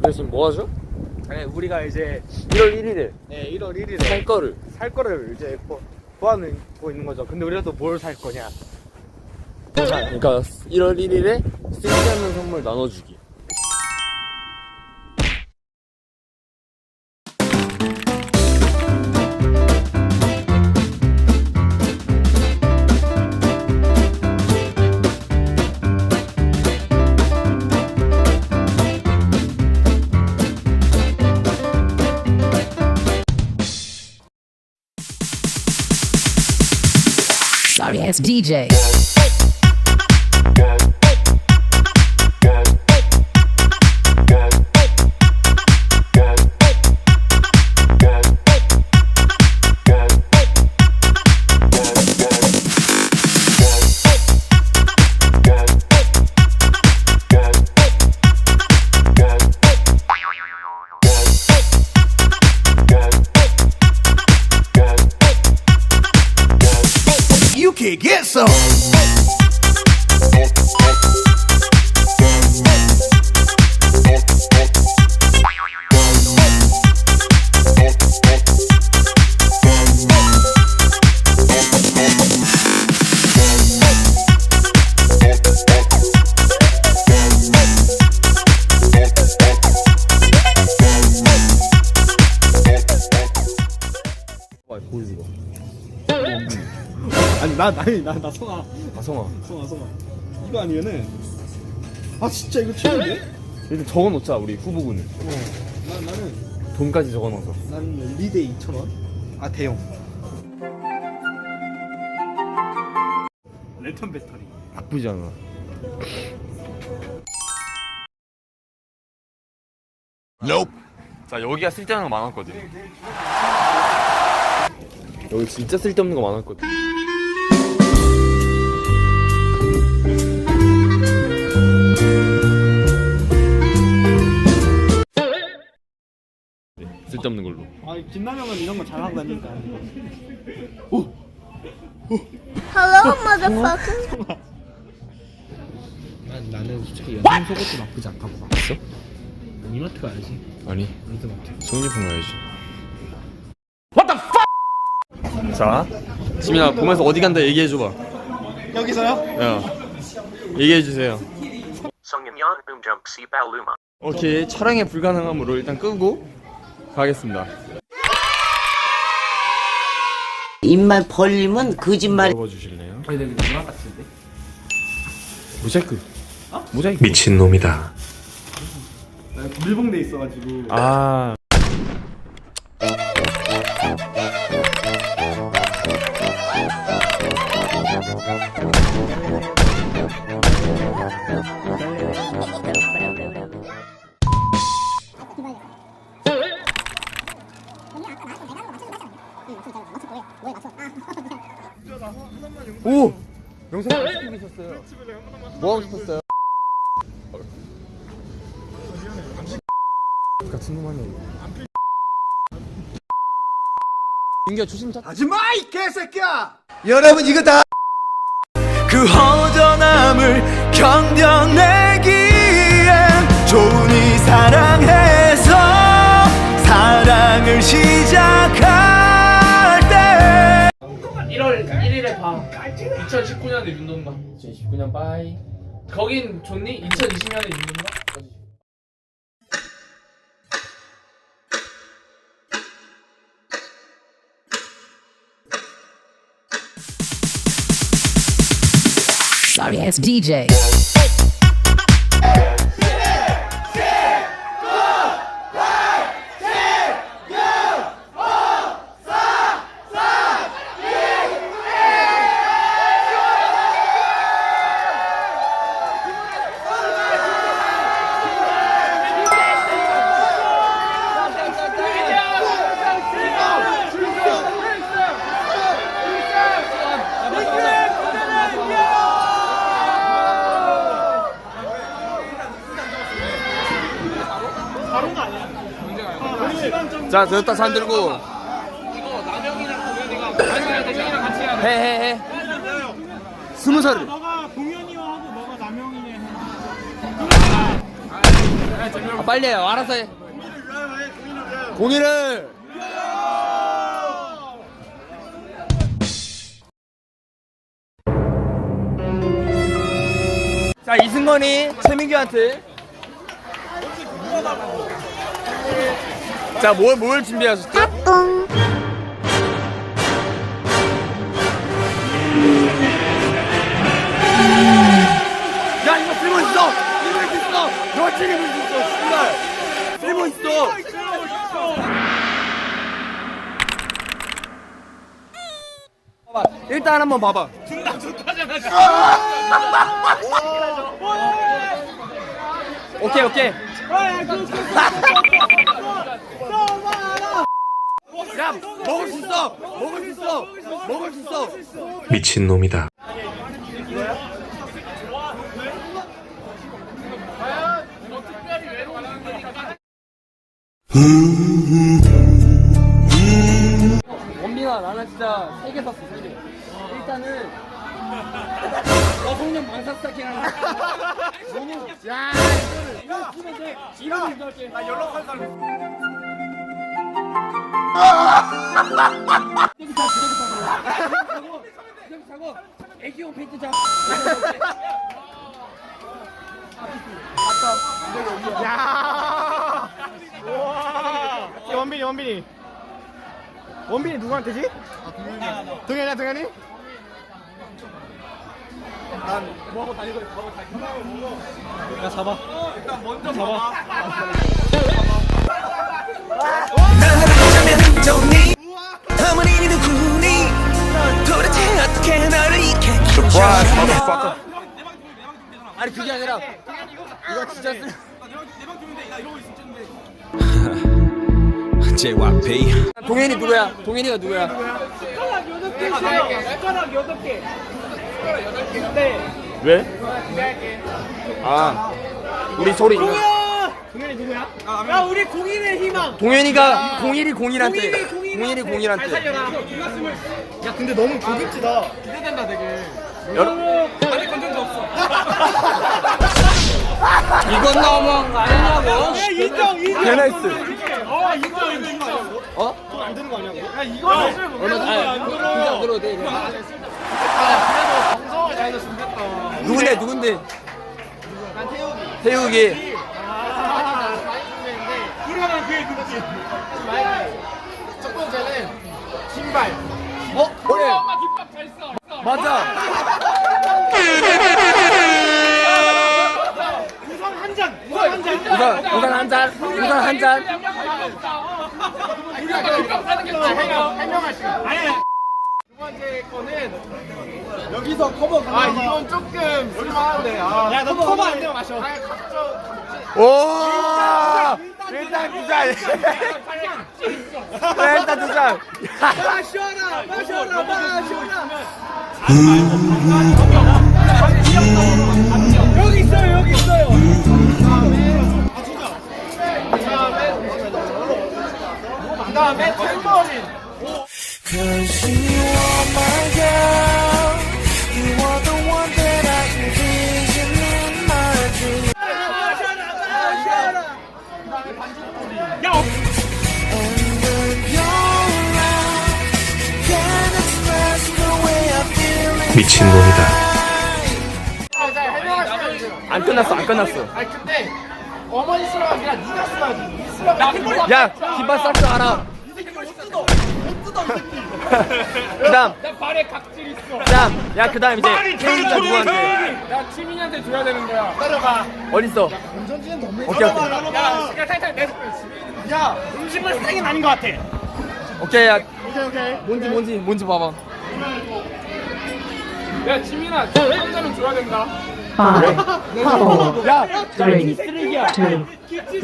그래서 지금 뭐 하죠? 네, 우리가 이제 1월 1일에 네, 1월 1일에 살 거를 살 거를 이제 구- 구하고 있는 거죠. 근데 우리가 또 뭘 살 거냐? 그러니까 1월 1일에 쓸데없는 선물 나눠주기 It's DJ. 나 아니 나나 성아 아 성아 성아 성아 이거 아니면은 아 진짜 이거 최고인데? 일단 적어놓자 우리 후보군을 난 나는 돈까지 적어놓어서 난 리데 2천 원. 아 대용. 랜턴 배터리. 나쁘지 않아 Nope. 자 여기가 쓸데없는 거 많았거든 여기 진짜 쓸데없는 거 많았거든 쓸데없는 걸로 아 김남영은 이런 거 잘하고 다니니까. Hello, motherfucker. 난 나는 솔직히 연탄 속옷도 나쁘지 않다고 봐. 있어? 이마트 가야지. 아니 리드마트. 성일품 가야지 What the fuck 자 지민아 보면서 어디 간다 얘기해 줘봐 여기서요? 야 얘기해 주세요 성인 연 음정시 발루마 오케이 촬영에 불가능하므로 일단 끄고 가겠습니다 입만 벌리면 거짓말. 아니 누나 같은데 모자이크 어? 모자이크 미친놈이다 나 밀봉돼 있어가지고. 아 뭐 하고 싶었어요? 같은 놈 아니야 민규야 조심 차 하지마 이 개새끼야. 여러분 이거 다. 그 허전함을 견뎌 2019년에 윤동가. 2019년 빠이 거긴 좋니? 2020년에 윤동가? Sorry ass DJ. 자 됐다 잔 들고 이거 남영이랑 동현이가. 형이랑 같이 해야 돼. 해해해 스무 살을 너가 동현이와 하고 너가 남영이네. 아, 빨리 해요. 알아서 해. 공의를. 자 이승건이 최민규한테 자 뭘 뭘 준비하셨죠? 야 이거 쓸모 있어 쓸모 있어 너 책임을 있어 씨발 쓸모 있어 봐봐 일단 한번 봐봐 오케이 오케이 야 먹을 수 있어! 먹을 수 있어! 먹을 수 있어! 미친놈이다. 원빈아 나는 진짜 세개 샀어 세개 일단은 너 송년 방사 스타킹 하나 너무 야 이거를 이거 쓰면 돼. 이거 할게. 나 연락할 사람 애기용 페인트 자 야. 우와. 원빈이 원빈이. 원빈이 누구한테지? 동현이야 동현이. 난 뭐하고 다니고 뭐하고 다니고. 야 잡아. 일단 먼저 잡아. 어머니 누구니 도대체 어떻게 너를 잊게 와 아니 그게 아니라 이거 진짜 쓰 JYP 동현이 누구야? 동현이가 누구야? 왜? 아 우리 소리 누구야? 야 우리 공인의 희망. 동현이가 공일이 공일한테 공일이 공일한테 야 근데 너무 고급지다. 기대된다 되게. 여러 아니 건전지 없어. 이건 너무한 거 아니냐고 인정 인정. 베나이스 어 이거 안 되는 거 아니야? 어? 안 되는 거 아니야? 야 이거 사실 얼마 아니 안 들어도 돼 그냥. 정성을 다해서 준비했다. 누군데 누군데 태욱이 우리가 그게 누구지? 첫 번째는 신발. 어? 그래 맞아 우선 한 잔. 우선 한 잔. 우선 우선 한 잔 우선 한잔 해명할 시간. 아니. 두 번째 거는 여기서 커버 아 이건 조금 쓸만한데. 아. 야너 커버 안 되면 마셔. 아. 오 일단 두잔 일단 두 잔 마셔라 마셔라 마셔라. 여기 있어요 여기 있어요. 그 다음에 탬버린. Cause you are my girl 미친놈이다. 안 끝났어 안 끝났어 아니 근데 어머니 쓰라가 아니라 네가 쓰라지. 네 쓰라가. 야 긴발 쌀줄 알아 그다음 발에 각질 있어. 그 다음 야 그 다음 이제 태욱이가 누구한테 야 치민이한테 줘야 되는 거야. 따라가. 어딨어 운전지는 너무. 오케이 오케이 야, 시간 탈탈 내. 야 음식물 쓰레기 아닌 것 같아. 오케이 야 오케이 오케이. 뭔지 뭔지 뭔지 봐봐 야 치민아, 저 남자는 줘야 된다. Five, four, 야 three, two,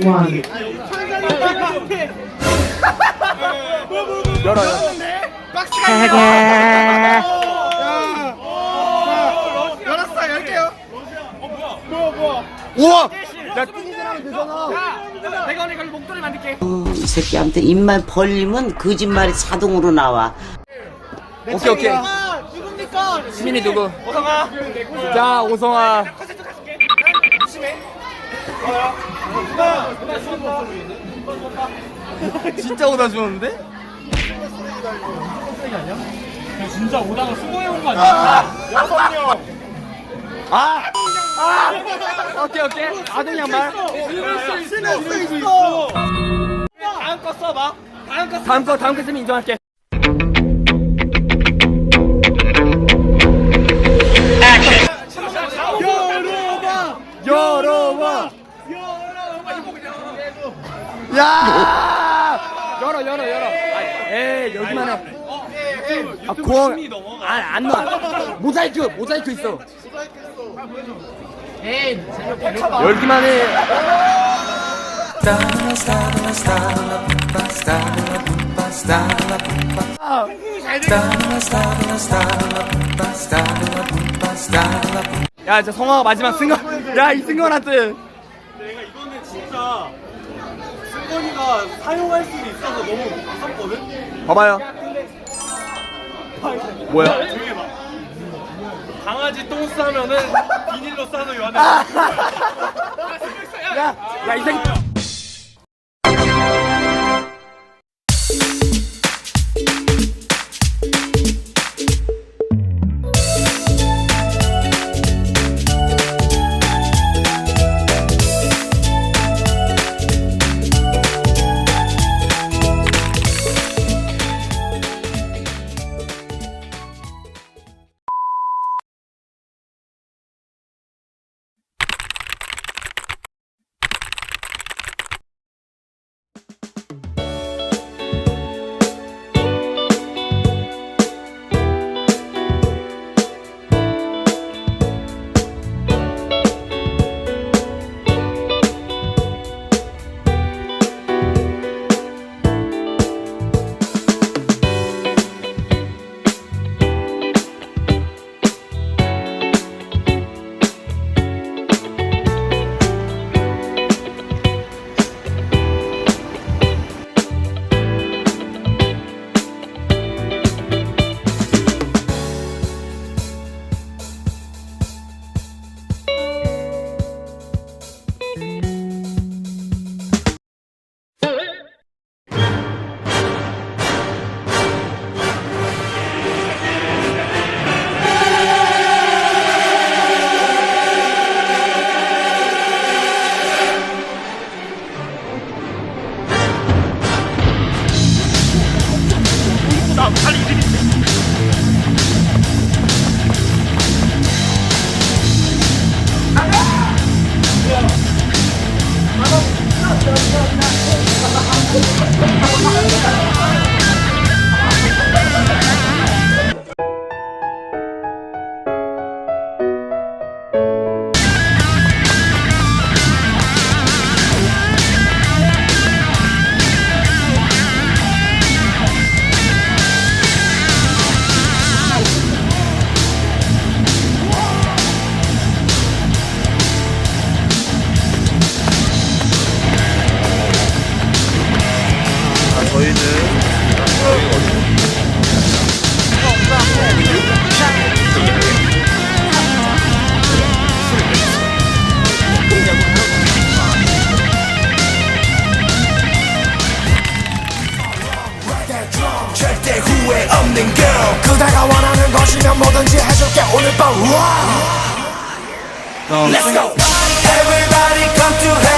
one. 열어 열었어. 열게요. 우와! 야 내가 오늘 목도리 만들게. 이 새끼 아무튼 입만 벌리면 거짓말이 자동으로 나와. 오케이 오케이? 시민이 누구? 오성아. 자 오성아. 진짜 오다 주는데? 진짜 오다가 수고해온 거 아니야? 여섯 명. 아! 아! 오케이 오케이. 아동 양말. 수 있어. 다음 거 써봐. 다음 거 다음 거 다음 거 쓰면 인정할게 야! 열어 열어 열어. 아, 에이 여기만 해 아 고아 안 넣어. 모자이크 모자이크 있어. 열기만 해. 야, 저 성화가 마지막 승건. 야, 이 승건한테. 내가 이거는 진짜 승건이가 사용할 수도 있어서 너무 무섭거든. 봐봐요. 뭐야? 조용히 해봐. 강아지 똥 싸면은 비닐로 싸서 요한에. 야, 야, 이 새끼. 절대 Let's go. Everybody come to heaven.